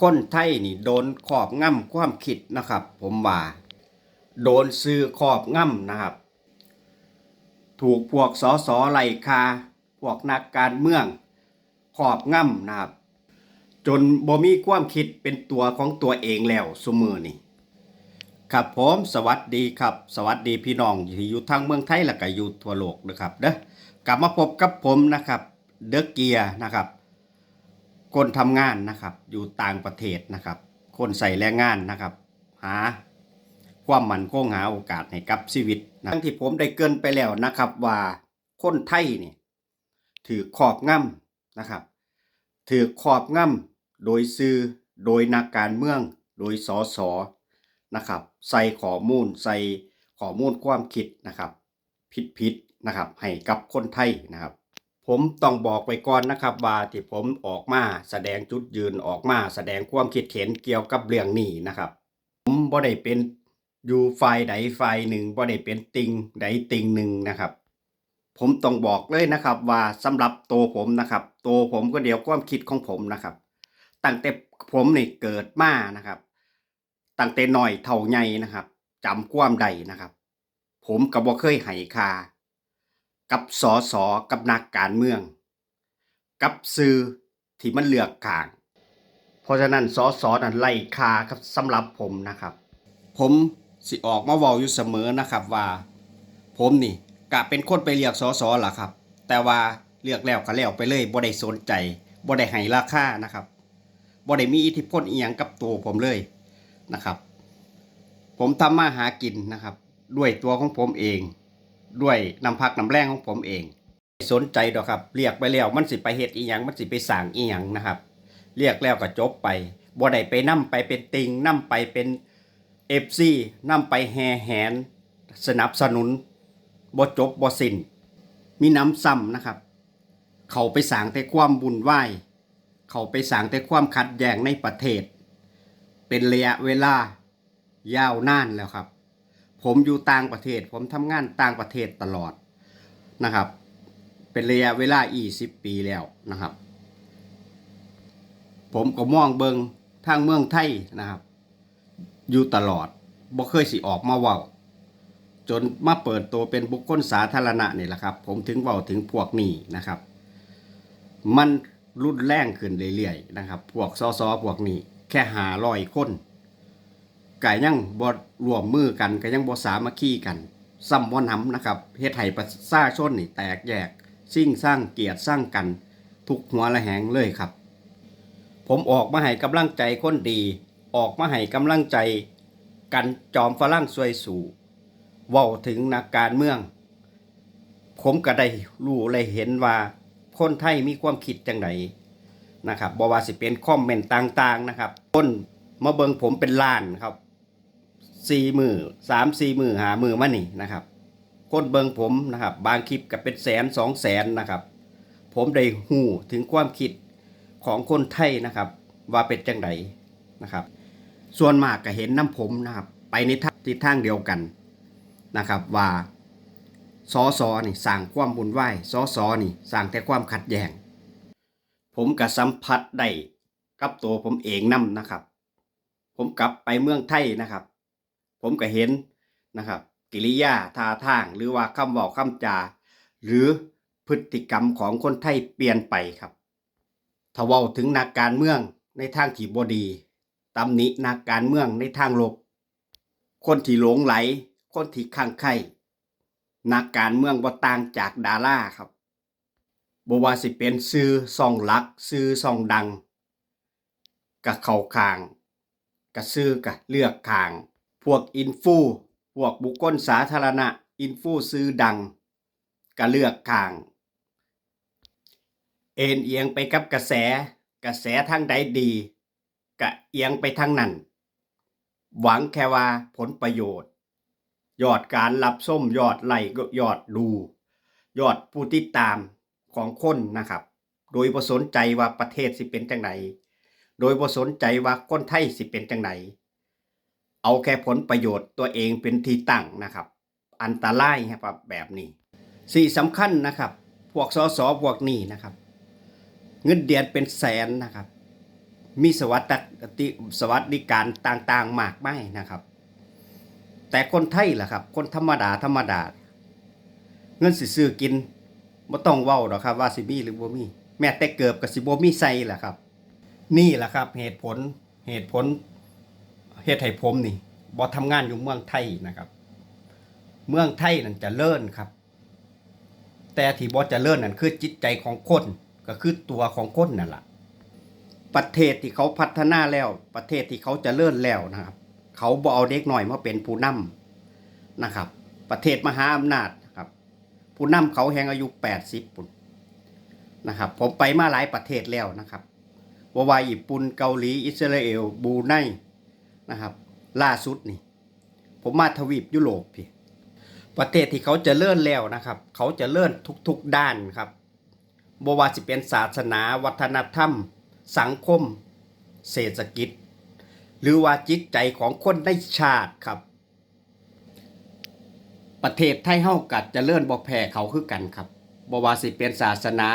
คนไทยนี่โดนครอบง่ำความคิดนะครับ ผมว่า โดนซื้อครอบง่ำนะครับ ถูกพวกสอสอไล่คา พวกนักการเมืองครอบง่ำนะครับ จนบ่มีความคิดเป็นตัวของตัวเองแล้วสมือนี่ครับผมสวัสดีครับ สวัสดีพี่น้องที่อยู่ทางเมืองไทยและก็อยู่ทั่วโลกนะครับเด้อกลับมาพบกับผมนะครับ เดอะเกียร์นะครับ คนทำงานนะครับ อยู่ต่างประเทศนะครับ คนใส่แรงงานนะครับ หาความมั่นคงหาโอกาสให้กับชีวิตนะทั้งที่ผมได้เกินไปแล้วนะครับ ว่าคนไทยนี่ถือขอบง่ำนะครับ ถือขอบง่ำโดยซื้อโดยนักการเมือง โดยสอสอนะครับ ใส่ข้อมูลใส่ข้อมูลความคิดนะครับ ผิดๆนะครับ ให้กับคนไทยนะครับ ผมต้องบอกไว้ก่อนนะครับว่าที่ผมออกมาแสดงจุดยืนออกมาแสดงความคิดเห็นเกี่ยวกับเรื่องนี้นะครับ ผมบ่ได้เป็นอยู่ฝ่ายใดฝ่ายหนึ่งบ่ได้เป็นติงใดติงหนึ่งนะครับ ผมต้องบอกเลยนะครับว่าสำหรับตัวผมนะครับตัวผมก็เดียวความคิดของผมนะครับ ตั้งแต่ผมนี่เกิดมานะครับ ตั้งแต่หน้อยเท่าใหญ่นะครับจำความใดนะครับ ผมก็บ่เคยให้คา กับสอสอกับนักการเมือง กับสื่อที่มันเลือกกลาง เพราะฉะนั้นสอสอนั้นไล่คาครับสำหรับผมนะครับ ผมสิออกมาเว้าอยู่เสมอนะครับว่า ผมนี่กะเป็นคนไปเลือกสอสอล่ะครับ แต่ว่าเลือกแล้วก็แล้วไปเลยบ่ได้สนใจบ่ได้ให้ราคานะครับบ่ได้มีอิทธิพลอีหยังกับตัวผมเลยนะครับ ผมทำมาหากินนะครับ ด้วยตัวของผมเอง ด้วยน้ำพักน้ำแรงของผมเองสนใจดอกครับ เรียกไปแล้วมันสิไปเฮ็ดอีหยังมันสิไปสั่งอีหยังนะครับ เรียกแล้วก็จบไปบ่ได้ไปนํไปเป็นติงนํไปเป็นเอฟซีนํไปแห่แหน สนับสนุนบ่จบบ่สิ้นมีน้ำซ้ำนะครับ เขาไปสางแต่ความบุญไหวเขาไปสางแต่ความขัดแย้งในประเทศ เป็นระยะเวลายาวนานแล้วครับ ผมอยู่ต่างประเทศ ผมทำงานต่างประเทศตลอดนะครับ เป็นระยะเวลา 20 ปีแล้วนะครับ ผมก็มองเบิงทางเมืองไทยนะครับ อยู่ตลอดบ่เคยสิออกมาเว้าจนมาเปิดตัวเป็นบุคคลสาธารณะนี่แหละครับ ผมถึงเว้าถึงพวกนี้นะครับ มันรุนแรงขึ้นเรื่อยๆนะครับ พวกซอซอพวกนี้แค่หารอยคน ก็ยังบ่รวมมือกันก็ยังบ่สามัคคีกันซ้ำบ่นำนะครับเฮ็ดให้ประชาชนนี่แตกแยกซิ่งสร้างเกียรติสร้างกันทุกหัวละแหงเลยครับ ผมออกมาให้กำลังใจคนดี ออกมาให้กำลังใจกันจอมฝรั่งซวยสู่เว้าถึงนักการเมือง ผมก็ได้รู้เลยเห็นว่าคนไทยมีความคิดจังไดนนะครับบ่ว่าสิเป็นคอมเมนต์ต่างๆนะครับคนมาเบิงผมเป็นล้านครับ สี่มือสามสี่มือหามือมานี่นะครับคนเบิงผมนะครับ บางคลิปก็เป็นแสนสองแสนนะครับ ผมได้หูถึงความคิดของคนไทยนะครับ ว่าเป็นจังไดนะครับ ส่วนมากก็เห็นน้ำผมนะครับ ไปในทิศทางเดียวกันนะครับ ว่าสอสอนี่สร้างความบุญไหวายสอสอนี่สร้างแต่ความขัดแย้งผมก็สัมผัสได้กับตัวผมเองนํนะครับ ผมกลับไปเมืองไทยนะครับ ผมก็เห็นนะครับ กิริยาท่าทาง หรือว่าคำเว้าคำจา หรือพฤติกรรมของคนไทยเปลี่ยนไปครับถ้าว้าถึงนักการเมืองในทางที่บดีตำหนินักการเมืองในทางลบ คนที่หลงไหล คนที่ข้างไข่นักการเมืองบ่ต่างจากดาราครับบว่าสิเป็นซื้อซ่องลักซื้อซ่องดังกะเข้าข้างกะซื้อกะเลือกข้าง พวกอินฟูพวกบุคคลสาธารณะ อินฟูซื้อดังกะเลือกข้าง เอ็นเอียงไปกับกระแส กระแสทางใดดีกะเอียงไปทางนั้น หวังแค่ว่าผลประโยชน์ ยอดการรับส้มยอดไลค์ยอดดูยอดผู้ติดตามของคนนะครับ โดยบ่สนใจว่าประเทศสิเป็นจังไดโดยบ่สนใจว่าคนไทยสิเป็นจังได เอาแค่ผลประโยชน์ตัวเองเป็นที่ตั้งนะครับ อันตรายครับแบบนี้สิ่สำคัญนะครับ พวกสสพวกนี้นะครับ เงินเดือนเป็นแสนนะครับ มีสวัสดิสวัสดิการต่างๆมากมายนะครับ แต่คนไทยล่ะครับ คนธรรมดาธรรมดา เงินสิซื้อกินบ่ต้องเว้าดอกครับ ว่าสิมีหรือบ่มี แม้แต่เกิบก็สิบ่มีใส่ล่ะครับ นี่ล่ะครับ เหตุผลเหตุผล เฮ็ดให้ผมนี่บ่ทำงานอยู่เมืองไทยนะครับ เมืองไทยนั่นจะเลิ่นครับ แต่ที่บ่จะเลิ่นนั่นคือจิตใจของคนก็คือตัวของคนนั่นแหละประเทศที่เขาพัฒนาแล้ว ประเทศที่เขาจะเลิ่นแล้วนะครับ เขาบ่เอาเด็กหน้อยมาเป็นผู้นำนะครับ ประเทศมหาอำนาจนะครับ ผู้นำเขาแห่งอายุ 80ปุ่นนะครับ ผมไปมาหลายประเทศแล้วนะครับว่าวาญี่ปุ่นเกาหลี อิสราเอลบูไน นะครับ ล่าสุดนี่ ผมมาทวีปยุโรปพี่ประเทศที่เขาจะเลื่อนแล้วนะครับ เขาจะเลื่อนทุกๆด้านครับบว่าสิเป็นศาสนา วัฒนธรรม สังคม เศรษฐกิจ หรือว่าจิตใจของคนในชาติครับ ประเทศไทยเฮากัดจะเลื่อนบ่แพ้เขาคือกันครับบว่าสิเป็นศาสนา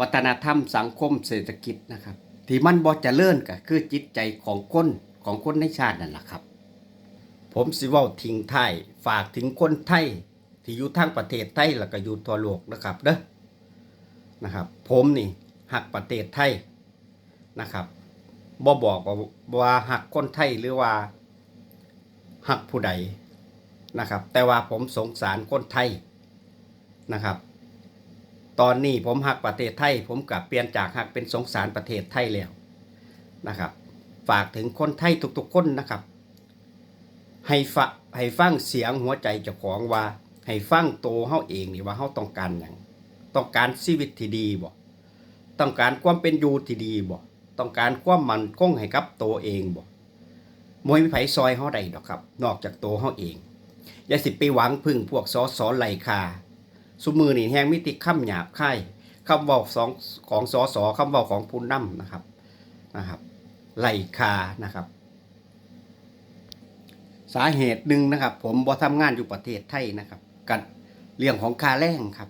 วัฒนธรรมสังคมเศรษฐกิจนะครับ ที่มันบ่จะเลื่อนก็คือจิตใจของคน ของคนในชาตินั่นแหละครับ ผมสิว้าทิ้งท้ายฝากถึงคนไทย ที่อยู่ทางประเทศไทยแล้วก็อยู่ทั่วโลกนะครับเด้อนะครับ ผมนี่หักประเทศไทยนะครับบ่บอกว่าว่าหักคนไทยหรือว่าหักผู้ใดนะครับ แต่ว่าผมสงสารคนไทยนะครับ ตอนนี้ผมหักประเทศไทย ผมกลับเปลี่ยนจากหักเป็นสงสารประเทศไทยแล้วนะครับ ฝากถึงคนไทยทุกๆคนนะครับ ให้ฟะให้ฟังเสียงหัวใจเจ้าของว่า ให้ฟังโตเฮาเองนี่ว่าเฮาต้องการหยังต้องการชีวิตที่ดีบ่ต้องการความเป็นอยู่ที่ดีบ่ต้องการความมั่นคงให้กับตัวเองบ่มวยมีไผซอยเฮาได้ดอกครับ นอกจากตัวเฮาเอง อย่าสิไปหวังพึ่งพวกสอสอไหลคาสุมือนี่แฮงมิติคำหยาบคายคำเว้าสองของสอสอคำเว้าของผู้นำนะครับนะครับ ไหลคานะครับ สาเหตุหนึ่งนะครับ ผมบ่ทำงานอยู่ประเทศไทยนะครับ กับเรื่องของคาแรงครับ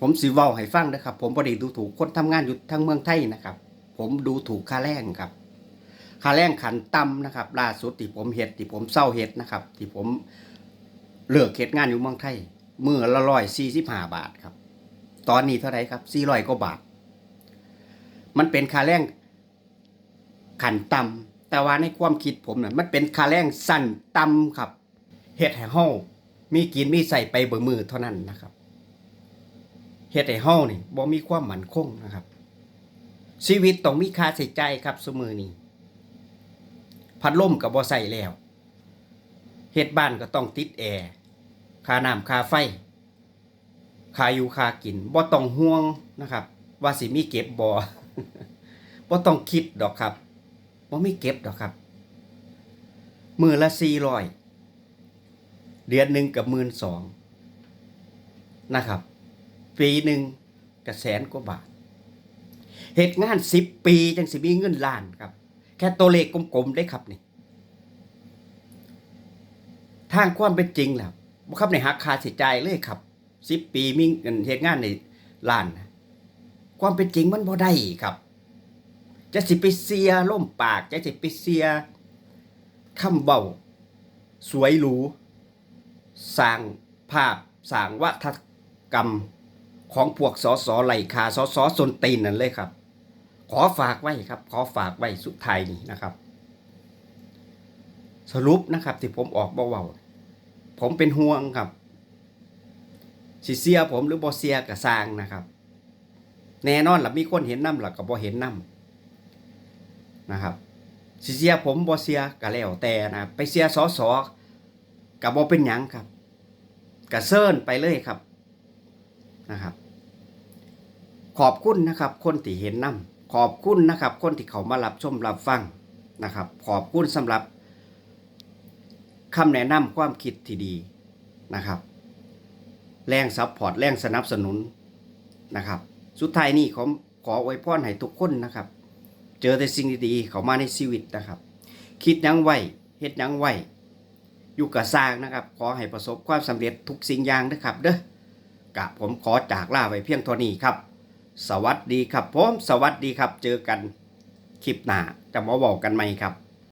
ผมสิเว้าให้ฟังนะครับ ผมบ่ได้ดูถูกคนทำงานอยู่ทั้งเมืองไทยนะครับ ผมดูถูกคาแรงครับคาแรงขันต่ำนะครับล่าสุดที่ผมเฮ็ดที่ผมเศร้าเฮ็ดนะครับ ที่ผมเลิกเฮ็ดงานอยู่เมืองไทยเมื้อละร้อยสี่สิบห้าบาทครับ ตอนนี้เท่าไหร่ครับสี่ร้อยกว่าบาท มันเป็นคาแรง ขันต่ำแต่ว่าในความคิดผมน่ะมันเป็นค่าแรงสั้นต่ำครับเฮ็ดให้เฮามีกินมีใส่ไปเบิ่มือเท่านั้นนะครับเฮ็ดให้เฮานี่บ่มีความมั่นคงนะครับ ชีวิตต้องมีค่าใช้จ่ายครับซุมื้อนี้พัดลมก็บ่ใส่แล้วเฮ็ดบ้านก็ต้องติดแอร์ค่าน้ำค่าไฟค่าอยู่ค่ากินบ่ต้องห่วงนะครับ ว่าสิมีเก็บบ่บ่ต้องคิดดอกครับ บ่มีเก็บดอกครับ มือละสี่ร้อยเดือนหนึ่งกับหมื่นสองนะครับ ปีหนึ่งกับแสนกว่าบาทเหตุงานสิบปีจังสิมีเงินล้านครับ แค่ตัวเลขกลมๆได้ครับนี่ทางความเป็นจริงแล้วบ่ครับในหักค่าใช้จ่ายเลยครับสิบปีมีเงินเหตุงานในล้านนะความเป็นจริงมันบ่ได้ครับ จะสิไปเสียล่มปากจะสิไปเสียคำเบาสวยหรูสร้างภาพสร้างวัฒกรรมของพวกสอสอไหลคาสอสอสนตีนนั่นเลยครับ ขอฝากไว้ครับ ขอฝากไว้สุดท้ายนี้นะครับ สรุปนะครับที่ผมออกเบาๆผมเป็นห่วงครับสิเสียผมหรือบ่เสียก็สร้างนะครับ แน่นอนหล่ะมีคนเห็นน้ำหลักก็บ่เห็นน้ำ นะครับสิเสียผมบ่เสียก็แล้วแต่นะไปเสียสอสอก็บบ่เป็นหยังครับก็เซิร์นไปเลยครับนะครับ ขอบคุณนะครับ คนที่เห็นน้ำขอบคุณนะครับ คนที่เขามารับชมรับฟังนะครับ ขอบคุณสำหรับคำแนะนำความคิดที่ดีนะครับ แรงซัพพอร์ตแรงสนับสนุนนะครับ สุดท้ายนี้ผมขออวยพรให้ทุกคนนะครับ เจอแต่สิ่งดีๆเขามาในชีวิตนะครับ คิดยังไหวเฮ็ดยังไหวอยู่กับสร้างนะครับ ขอให้ประสบความสำเร็จทุกสิ่งอย่างนะครับ เด้อกะผมขอจากลาไปเพียงเท่านี้ครับ สวัสดีครับผมสวัสดีครับ เจอกันคลิปหน้าจะมาบอกกันไหมครับ